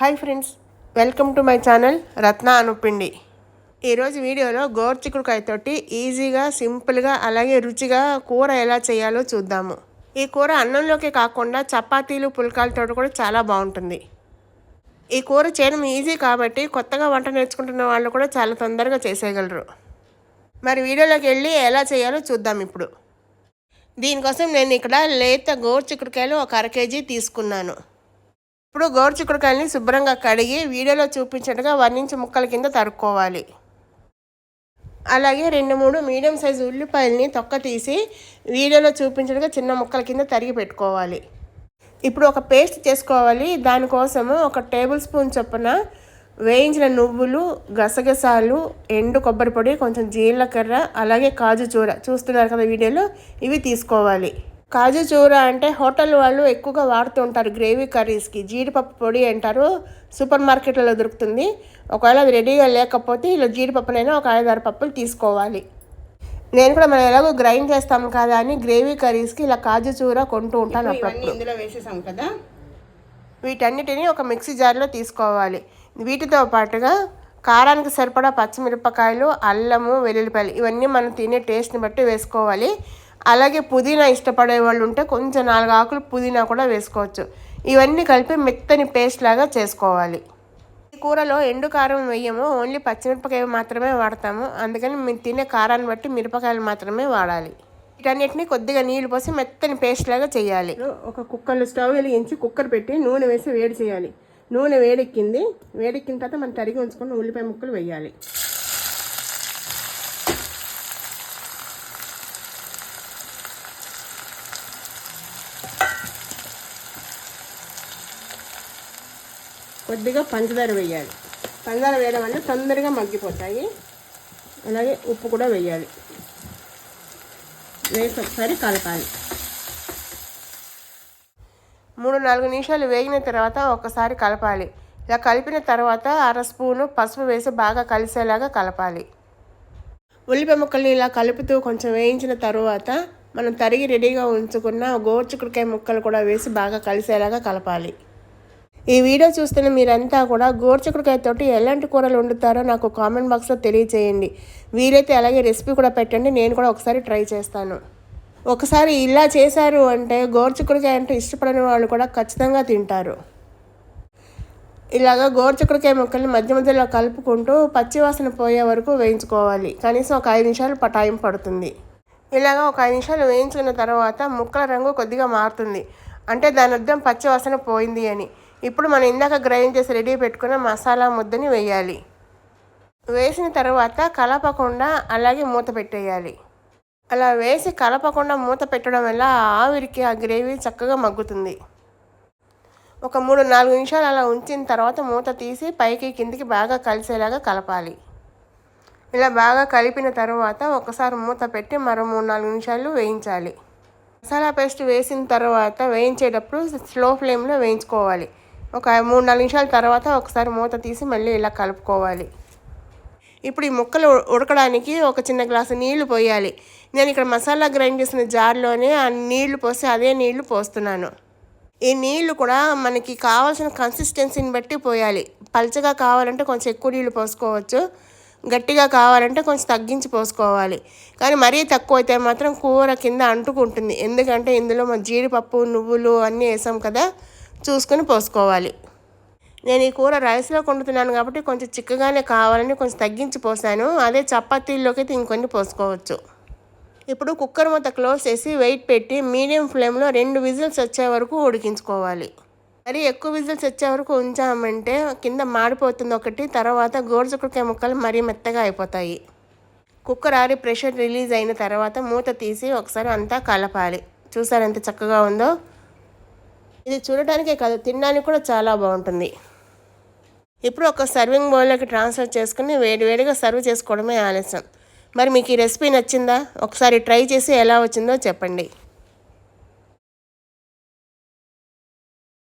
Hi friends welcome to my channel Ratna Anupindi. ఈరోజు వీడియోలో గోర్చికుడుకాయతోటి ఈజీగా సింపుల్గా అలాగే రుచిగా కూర ఎలా చేయాలో చూద్దాము. ఈ కూర అన్నంలోకి కాకుండా చపాతీలు పుల్కాలతో కూడా చాలా బాగుంటుంది. ఈ కూర చేయడం ఈజీ కాబట్టి కొత్తగా వంట నేర్చుకుంటున్న వాళ్ళు కూడా చాలా తొందరగా చేసేయగలరు. మరి వీడియోలోకి వెళ్ళి ఎలా చేయాలో చూద్దాం ఇప్పుడు. దీనికోసం నేను ఇక్కడ లేత గోరుచిక్కుడుకాయలు ఒక అర కేజీ తీసుకున్నాను. ఇప్పుడు గోరుచిక్కుడుకాయలని శుభ్రంగా కడిగి వీడియోలో చూపించినట్టుగా వర్ణించి ముక్కల కింద తరుక్కోవాలి. అలాగే రెండు మూడు మీడియం సైజు ఉల్లిపాయలని తొక్క తీసి వీడియోలో చూపించినట్టుగా చిన్న ముక్కల కింద తరిగి పెట్టుకోవాలి. ఇప్పుడు ఒక పేస్ట్ చేసుకోవాలి. దానికోసము ఒక టేబుల్ స్పూన్ చొప్పున వేయించిన నువ్వులు గసగసాలు ఎండు కొబ్బరి పొడి కొంచెం జీలకర్ర అలాగే కాజు చూర. చూస్తున్నారు కదా వీడియోలో? ఇవి తీసుకోవాలి. కాజు చూర అంటే హోటల్ వాళ్ళు ఎక్కువగా వాడుతూ ఉంటారు గ్రేవీ కర్రీస్కి. జీడిపప్పు పొడి అంటారు. సూపర్ మార్కెట్లలో దొరుకుతుంది. ఒకవేళ అది రెడీగా లేకపోతే ఇలా జీడిపప్పునైనా ఒక ఐదారు పప్పులు తీసుకోవాలి. నేను కూడా మనం ఎలాగో గ్రైండ్ చేస్తాం కదా అని గ్రేవీ కర్రీస్కి ఇలా కాజు చూర కొంటూ ఉంటాను అప్పుడప్పుడు. ఇందులో వేసేసాం కదా? వీటన్నిటిని ఒక మిక్సీ జార్లో తీసుకోవాలి. వీటితో పాటుగా కారానికి సరిపడా పచ్చిమిరపకాయలు అల్లము వెల్లుల్లిపాయలు ఇవన్నీ మనం తినే టేస్ట్ని బట్టి వేసుకోవాలి. అలాగే పుదీనా ఇష్టపడే వాళ్ళు ఉంటే కొంచెం నాలుగు ఆకులు పుదీనా కూడా వేసుకోవచ్చు. ఇవన్నీ కలిపి మెత్తని పేస్ట్ లాగా చేసుకోవాలి. ఈ కూరలో ఎండు కారం వేయము. ఓన్లీ పచ్చిమిరపకాయ మాత్రమే వాడతాము. అందుకని మీరు తినే కారాన్ని బట్టి మిరపకాయలు మాత్రమే వాడాలి. వీటన్నిటిని కొద్దిగా నీళ్ళు పోసి మెత్తని పేస్ట్ లాగా చేయాలి. ఒక కుక్కర్లో స్టవ్ వెలిగించి కుక్కర్ పెట్టి నూనె వేసి వేడి చేయాలి. నూనె వేడెక్కింది. వేడెక్కిన తర్వాత మనం తరిగి ఉంచుకున్న ఉల్లిపాయ ముక్కలు వేయాలి. కొద్దిగా పంచదార వేయాలి. పంచదార వేయడం వల్ల తొందరగా మగ్గిపోతాయి. అలాగే ఉప్పు కూడా వేయాలి. వేసి ఒకసారి కలపాలి. మూడు నాలుగు నిమిషాలు వేగిన తర్వాత ఒకసారి కలపాలి. ఇలా కలిపిన తర్వాత అర స్పూను పసుపు వేసి బాగా కలిసేలాగా కలపాలి. ఉల్లిపాయ ముక్కల్ని ఇలా కలుపుతూ కొంచెం వేయించిన తర్వాత మనం తరిగి రెడీగా ఉంచుకున్న గోర్చుకుడికాయ ముక్కలు కూడా వేసి బాగా కలిసేలాగా కలపాలి. ఈ వీడియో చూస్తున్న మీరంతా కూడా గోర్చుకుడికాయతోటి ఎలాంటి కూరలు వండుతారో నాకు కామెంట్ బాక్స్లో తెలియజేయండి వీలైతే అలాగే రెసిపీ కూడా పెట్టండి నేను కూడా ఒకసారి ట్రై చేస్తాను. ఒకసారి ఇలా చేశారు అంటే గోర్చుకుడికాయ అంటే ఇష్టపడని వాళ్ళు కూడా ఖచ్చితంగా తింటారు. ఇలాగ గోరుచిక్కుడుకాయ ముక్కల్ని మధ్య మధ్యలో కలుపుకుంటూ పచ్చివాసన పోయే వరకు వేయించుకోవాలి. కనీసం ఒక ఐదు నిమిషాలు పటాయం టైం పడుతుంది. ఇలాగ ఒక ఐదు నిమిషాలు వేయించుకున్న తర్వాత ముక్కల రంగు కొద్దిగా మారుతుంది. అంటే దాని అర్థం పచ్చివాసన పోయింది అని. ఇప్పుడు మనం ఇందాక గ్రైండ్ చేసి రెడీ పెట్టుకున్న మసాలా ముద్దని వేయాలి. వేసిన తర్వాత కలపకుండా అలాగే మూత పెట్టేయాలి. అలా వేసి కలపకుండా మూత పెట్టడం వల్ల ఆ ఆవిరికి ఆ గ్రేవీ చక్కగా మగ్గుతుంది. ఒక మూడు నాలుగు నిమిషాలు అలా ఉంచిన తర్వాత మూత తీసి పైకి కిందికి బాగా కలిసేలాగా కలపాలి. ఇలా బాగా కలిపిన తర్వాత ఒకసారి మూత పెట్టి మరో మూడు నాలుగు నిమిషాలు వేయించాలి. మసాలా పేస్ట్ వేసిన తర్వాత వేయించేటప్పుడు స్లో ఫ్లేమ్లో వేయించుకోవాలి. ఒక మూడు నాలుగు నిమిషాల తర్వాత ఒకసారి మూత తీసి మళ్ళీ ఇలా కలుపుకోవాలి. ఇప్పుడు ఈ ముక్కలు ఉడకడానికి ఒక చిన్న గ్లాసు నీళ్ళు పోయాలి. నేను ఇక్కడ మసాలా గ్రైండ్ చేసిన జార్లోనే ఆ నీళ్ళు పోసి అదే నీళ్ళు పోస్తున్నాను. ఈ నీళ్ళు కూడా మనకి కావాల్సిన కన్సిస్టెన్సీని బట్టి పోయాలి. పల్చగా కావాలంటే కొంచెం ఎక్కువ నీళ్ళు పోసుకోవచ్చు. గట్టిగా కావాలంటే కొంచెం తగ్గించి పోసుకోవాలి. కానీ మరీ తక్కువ అయితే మాత్రం కూర కింద అంటుకుంటుంది. ఎందుకంటే ఇందులో మన జీడిపప్పు నువ్వులు అన్నీ వేసాం కదా చూసుకొని పోసుకోవాలి. నేను ఈ కూర రైస్లో వండుతున్నాను కాబట్టి కొంచెం చిక్కగానే కావాలని కొంచెం తగ్గించి పోసాను. అదే చపాతీల్లోకి అయితే ఇంకొన్ని పోసుకోవచ్చు. ఇప్పుడు కుక్కర్ మూత క్లోజ్ చేసి వెయిట్ పెట్టి మీడియం ఫ్లేమ్లో రెండు విజిల్స్ వచ్చే వరకు ఉడికించుకోవాలి. మరి ఎక్కువ విజిల్స్ వచ్చే వరకు ఉంచామంటే కింద మాడిపోతుంది ఒకటి తర్వాత గోరుచుకుడికాయ ముక్కలు మరీ మెత్తగా అయిపోతాయి. కుక్కర్ ఆరి ప్రెషర్ రిలీజ్ అయిన తర్వాత మూత తీసి ఒకసారి అంతా కలపాలి. చూసారు ఎంత చక్కగా ఉందో? ఇది చూడటానికే కాదు తినడానికి కూడా చాలా బాగుంటుంది. ఇప్పుడు ఒక సర్వింగ్ బౌల్లోకి ట్రాన్స్ఫర్ చేసుకుని వేడివేడిగా సర్వ్ చేసుకోవడమే ఆలస్యం. మరి మీకు ఈ రెసిపీ నచ్చిందా? ఒకసారి ట్రై చేసి ఎలా వచ్చిందో చెప్పండి.